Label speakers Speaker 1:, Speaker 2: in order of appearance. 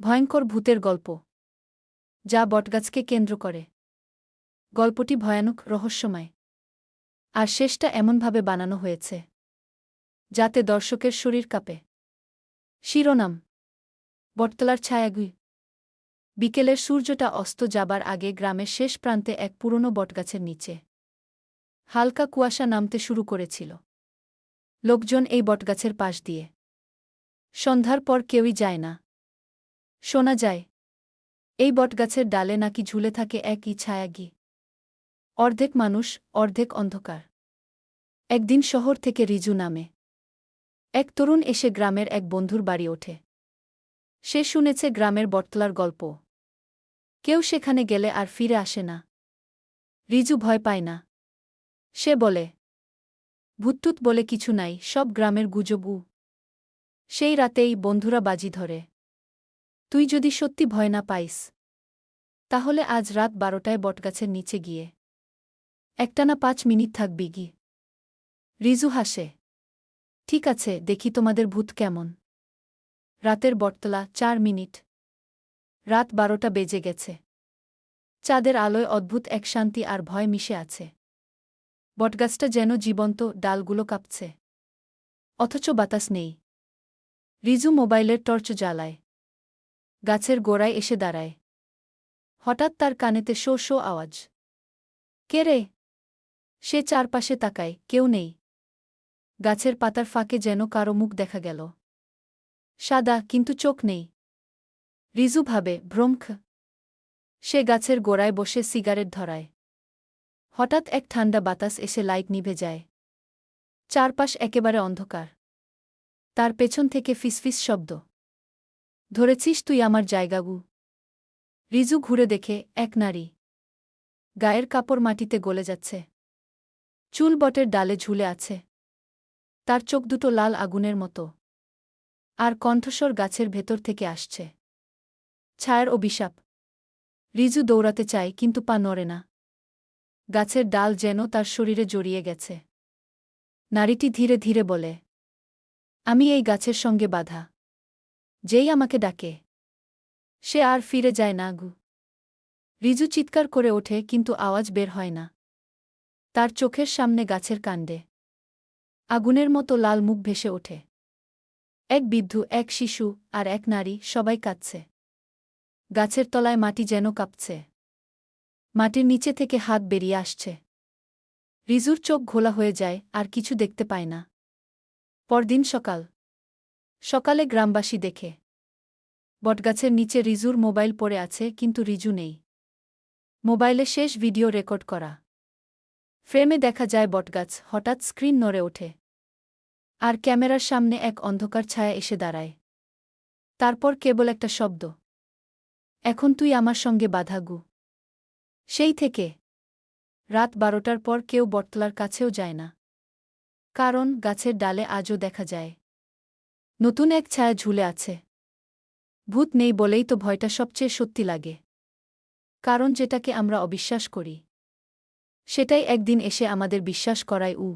Speaker 1: ভয়ঙ্কর ভূতের গল্প। যা বটগাছকে কেন্দ্র করে। গল্পটি ভয়ানক, রহস্যময়। আর শেষটা এমনভাবে বানানো হয়েছে। যাতে দর্শকের শরীর কাঁপে। শিরোনাম। বটতলার ছায়াগুই। বিকেলের সূর্যটা অস্ত যাবার আগে গ্রামের শেষ প্রান্তে এক পুরনো বটগাছের নিচে। হালকা কুয়াশা নামতে শুরু করেছিল। লোকজন এই বটগাছের পাশ দিয়ে। সন্ধ্যার পর কেউই যায় না। শোনা যায়। এই বটগাছের ডালে নাকি ঝুলে থাকে একই ছায়াগি অর্ধেক মানুষ, অর্ধেক অন্ধকার। একদিন শহর থেকে রিজু নামে। এক তরুণ এসে গ্রামের এক বন্ধুর বাড়ি ওঠে। সে শুনেছে গ্রামের বটতলার গল্প। কেউ সেখানে গেলে আর ফিরে আসে না। রিজু ভয় পায় না। সে বলে ভুত্তুত বলে কিছু নাই, সব গ্রামের গুজবু সেই রাতেই বন্ধুরা বাজি ধরে। তুই যদি সত্যি ভয় না পাইস, তাহলে আজ রাত বারোটায় বটগাছের নিচে গিয়ে একটানা পাঁচ মিনিট থাকবি গি রিজু হাসে, ঠিক আছে, দেখি তোমাদের ভূত কেমন। রাতের বটতলা, চার মিনিট। রাত বারোটা বেজে গেছে। চাঁদের আলোয় অদ্ভুত এক শান্তি আর ভয় মিশে আছে। বটগাছটা যেন জীবন্ত, ডালগুলো কাঁপছে। অথচ বাতাস নেই। রিজু মোবাইলের টর্চ জ্বালায়। গাছের গোড়ায় এসে দাঁড়ায়। হঠাৎ তার কানেতে শো শো আওয়াজ। কে রে? সে চারপাশে তাকায়, কেউ নেই। গাছের পাতার ফাঁকে যেন কারও মুখ দেখা গেল। সাদা, কিন্তু চোখ নেই। রিজু ভাবে, ভ্রমখ। সে গাছের গোড়ায় বসে সিগারেট ধরায়। হঠাৎ এক ঠান্ডা বাতাস এসে লাইট নিভে যায়। চারপাশ একেবারে অন্ধকার। তার পেছন থেকে ফিসফিস শব্দ। ধরেছিস তুই আমার জায়গাগু। রিজু ঘুরে দেখে এক নারী। গায়ের কাপড় মাটিতে গলে যাচ্ছে। চুল বটের ডালে ঝুলে আছে। তার চোখ দুটো লাল আগুনের মতো। আর কণ্ঠস্বর গাছের ভেতর থেকে আসছে। ছায়ার অভিশাপ। রিজু দৌড়াতে চায়, কিন্তু পা নড়ে না। গাছের ডাল যেন তার শরীরে জড়িয়ে গেছে। নারীটি ধীরে ধীরে বলে, আমি এই গাছের সঙ্গে বাধা। যেই আমাকে ডাকে, সে আর ফিরে যায় না গু। রিজু চিৎকার করে ওঠে, কিন্তু আওয়াজ বের হয় না। তার চোখের সামনে গাছের কাণ্ডে। আগুনের মতো লাল মুখ ভেসে ওঠে। এক বৃদ্ধ, এক শিশু আর এক নারী সবাই কাঁদছে। গাছের তলায় মাটি যেন কাঁপছে। মাটির নিচে থেকে হাত বেরিয়ে আসছে। রিজুর চোখ ঘোলা হয়ে যায়, আর কিছু দেখতে পায় না। পরদিন সকাল। সকালে গ্রামবাসী দেখে। বটগাছের নিচে রিজুর মোবাইল পড়ে আছে, কিন্তু রিজু নেই। মোবাইলে শেষ ভিডিও রেকর্ড করা। ফ্রেমে দেখা যায় বটগাছ, হঠাৎ স্ক্রিন নড়ে ওঠে। আর ক্যামেরার সামনে এক অন্ধকার ছায়া এসে দাঁড়ায়। তারপর কেবল একটা শব্দ। এখন তুই আমার সঙ্গে বাধাগু সেই থেকে। রাত বারোটার পর কেউ বটতলার কাছেও যায় না। কারণ গাছের ডালে আজও দেখা যায়। নতুন এক ছায়া ঝুলে আছে। ভূত নেই বলেই তো ভয়টা সবচেয়ে সত্যি লাগে। কারণ যেটাকে আমরা অবিশ্বাস করি। সেটাই একদিন এসে আমাদের বিশ্বাস করায় উ